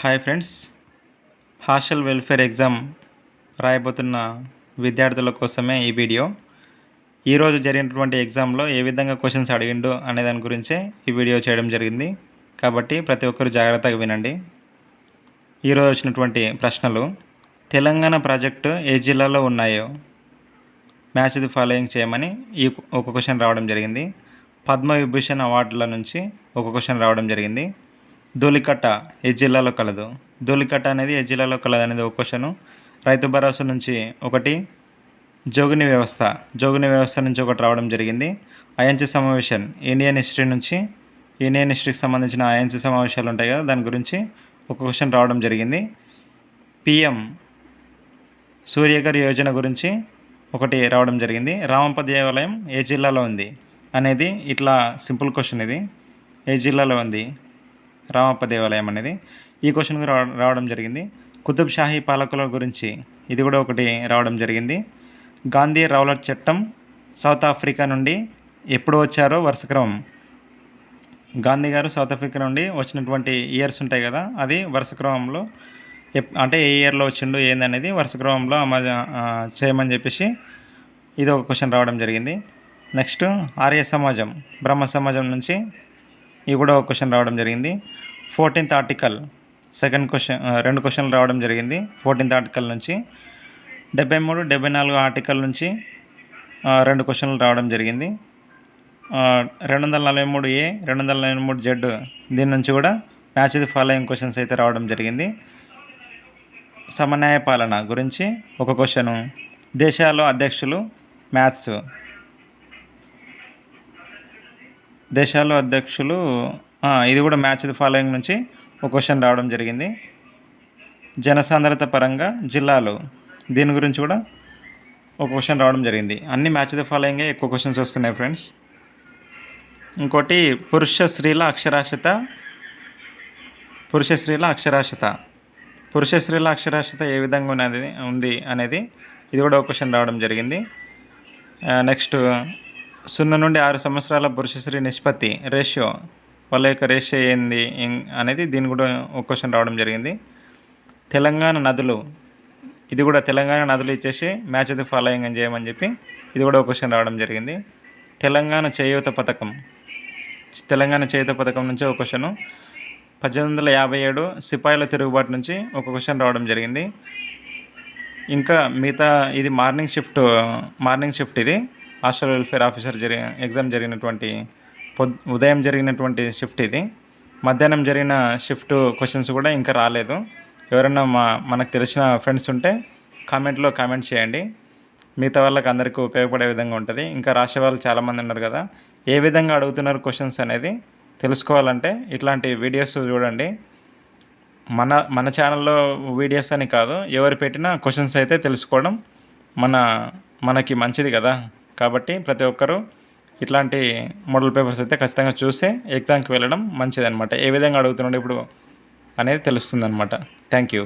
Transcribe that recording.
Hi friends. Hostel welfare exam రాయబోతున్న విద్యార్థుల కోసమే ఈ వీడియో. ఈరోజు జరిగినటువంటి ఎగ్జామ్లో ఏ విధంగా క్వశ్చన్స్ అడిగిండు అనే దాని గురించే ఈ వీడియో చేయడం జరిగింది. కాబట్టి ప్రతి ఒక్కరు జాగ్రత్తగా వినండి. ఈరోజు వచ్చినటువంటి ప్రశ్నలు తెలంగాణ ప్రాజెక్టు ఏ జిల్లాలో ఉన్నాయో? మ్యాచ్ ది ఫాలోయింగ్ చేయమని ఈ ఒక క్వశ్చన్ రావడం జరిగింది. పద్మ విభూషణ్ అవార్డుల నుంచి ఒక క్వశ్చన్ రావడం జరిగింది. ధూళికట్ట ఏ జిల్లాలో కలదు? ధూళికట్ట అనేది ఏ జిల్లాలో కలదు అనేది ఒక క్వశ్చను. రైతు భరోసా నుంచి ఒకటి జోగిని వ్యవస్థ. జోగిని వ్యవస్థ నుంచి ఒకటి రావడం జరిగింది. ఐఎన్సీ సమావేశం. ఇండియన్ హిస్టరీ నుంచి ఇండియన్ హిస్టరీకి సంబంధించిన ఐఎన్సీ సమావేశాలు ఉంటాయి కదా దాని గురించి ఒక క్వశ్చన్ రావడం జరిగింది. పిఎం సూర్యగర్ యోజన గురించి ఒకటి రావడం జరిగింది. రామప్ప దేవాలయం ఏ జిల్లాలో ఉంది అనేది ఇట్లా సింపుల్ క్వశ్చన్ ఇది. ఏ జిల్లాలో ఉంది? రామప్ప దేవాలయం అనేది ఈ క్వశ్చన్ కూడా రావడం జరిగింది. కుతుబ్ షాహీ పాలకుల గురించి ఇది కూడా ఒకటి రావడం జరిగింది. గాంధీ రౌలట్ చట్టం సౌత్ ఆఫ్రికా నుండి ఎప్పుడు వచ్చారో వరుస క్రమం. గాంధీ గారు సౌత్ ఆఫ్రికా నుండి వచ్చినటువంటి ఇయర్స్ ఉంటాయి కదా అది వరుస క్రమంలో ఎప్- అంటే ఏ ఇయర్లో వచ్చిండు ఏందనేది వరుస క్రమంలో అమలు చేయమని చెప్పేసి ఇది ఒక క్వశ్చన్ రావడం జరిగింది. నెక్స్ట్ ఆర్య సమాజం బ్రహ్మ సమాజం నుంచి ఇవి కూడా ఒక క్వశ్చన్ రావడం జరిగింది. ఫోర్టీన్త్ ఆర్టికల్ సెకండ్ క్వశ్చన్ రెండు క్వశ్చన్లు రావడం జరిగింది. ఫోర్టీన్త్ ఆర్టికల్ నుంచి డెబ్బై మూడు డెబ్బై నాలుగు ఆర్టికల్ నుంచి రెండు క్వశ్చన్లు రావడం జరిగింది. రెండు వందల నలభై మూడు ఏ రెండు వందల నలభై మూడు జెడ్ దీని నుంచి కూడా మ్యాచ్ ది ఫాలోయింగ్ క్వశ్చన్స్ అయితే రావడం జరిగింది. సమన్యాయ పాలన గురించి ఒక క్వశ్చను దేశాల్లో అధ్యక్షులు మ్యాథ్స్ దేశాల్లో అధ్యక్షులు ఇది కూడా మ్యాచ్ ది ఫాలోయింగ్ నుంచి ఒక క్వశ్చన్ రావడం జరిగింది. జనసాంద్రత పరంగా జిల్లాలు దీని గురించి కూడా ఒక క్వశ్చన్ రావడం జరిగింది. అన్ని మ్యాచ్ ది ఫాలోయింగే ఎక్కువ క్వశ్చన్స్ వస్తున్నాయి ఫ్రెండ్స్. ఇంకోటి పురుష స్త్రీల అక్షరాస్యత పురుష స్త్రీల అక్షరాస్యత. పురుష స్త్రీల అక్షరాస్యత ఏ విధంగా ఉన్నది ఉంది అనేది ఇది కూడా ఒక క్వశ్చన్ రావడం జరిగింది. నెక్స్ట్ సున్నా నుండి ఆరు సంవత్సరాల పురుష స్త్రీ నిష్పత్తి రేషియో వాళ్ళ యొక్క రేషియో ఏంది అనేది దీని కూడా ఒక క్వశ్చన్ రావడం జరిగింది. తెలంగాణ నదులు ఇది కూడా తెలంగాణ నదులు ఇచ్చేసి మ్యాచ్ ది ఫాలోయింగ్ అని చేయమని చెప్పి ఇది కూడా ఒక క్వశ్చన్ రావడం జరిగింది. తెలంగాణ చేయూత పథకం తెలంగాణ చేయూత పథకం నుంచి ఒక క్వశ్చను పద్దెనిమిది వందల యాభై ఏడు సిపాయిల తిరుగుబాటు నుంచి ఒక క్వశ్చన్ రావడం జరిగింది. ఇంకా మిగతా ఇది మార్నింగ్ షిఫ్ట్ మార్నింగ్ షిఫ్ట్ ఇది. హాస్టల్ వెల్ఫేర్ ఆఫీసర్ జరిగిన ఎగ్జామ్ జరిగినటువంటి పొద్ ఉదయం జరిగినటువంటి షిఫ్ట్ ఇది. మధ్యాహ్నం జరిగిన షిఫ్ట్ క్వశ్చన్స్ కూడా ఇంకా రాలేదు. ఎవరైనా మా మనకు తెలిసిన ఫ్రెండ్స్ ఉంటే కామెంట్లో కామెంట్ చేయండి. మిగతా వాళ్ళకి అందరికీ ఉపయోగపడే విధంగా ఉంటుంది. ఇంకా రాసే వాళ్ళు చాలామంది ఉన్నారు కదా. ఏ విధంగా అడుగుతున్నారు క్వశ్చన్స్ అనేది తెలుసుకోవాలంటే ఇట్లాంటి వీడియోస్ చూడండి. మన మన ఛానల్లో వీడియోస్ అని కాదు. ఎవరు పెట్టినా క్వశ్చన్స్ అయితే తెలుసుకోవడం మన మనకి మంచిది కదా. కాబట్టి ప్రతి ఒక్కరూ ఇట్లాంటి మోడల్ పేపర్స్ అయితే ఖచ్చితంగా చూస్తే ఎగ్జామ్కి వెళ్ళడం మంచిది అనమాట ఏ విధంగా అడుగుతున్నాడు ఇప్పుడు అనేది తెలుస్తుంది అనమాట థ్యాంక్ యూ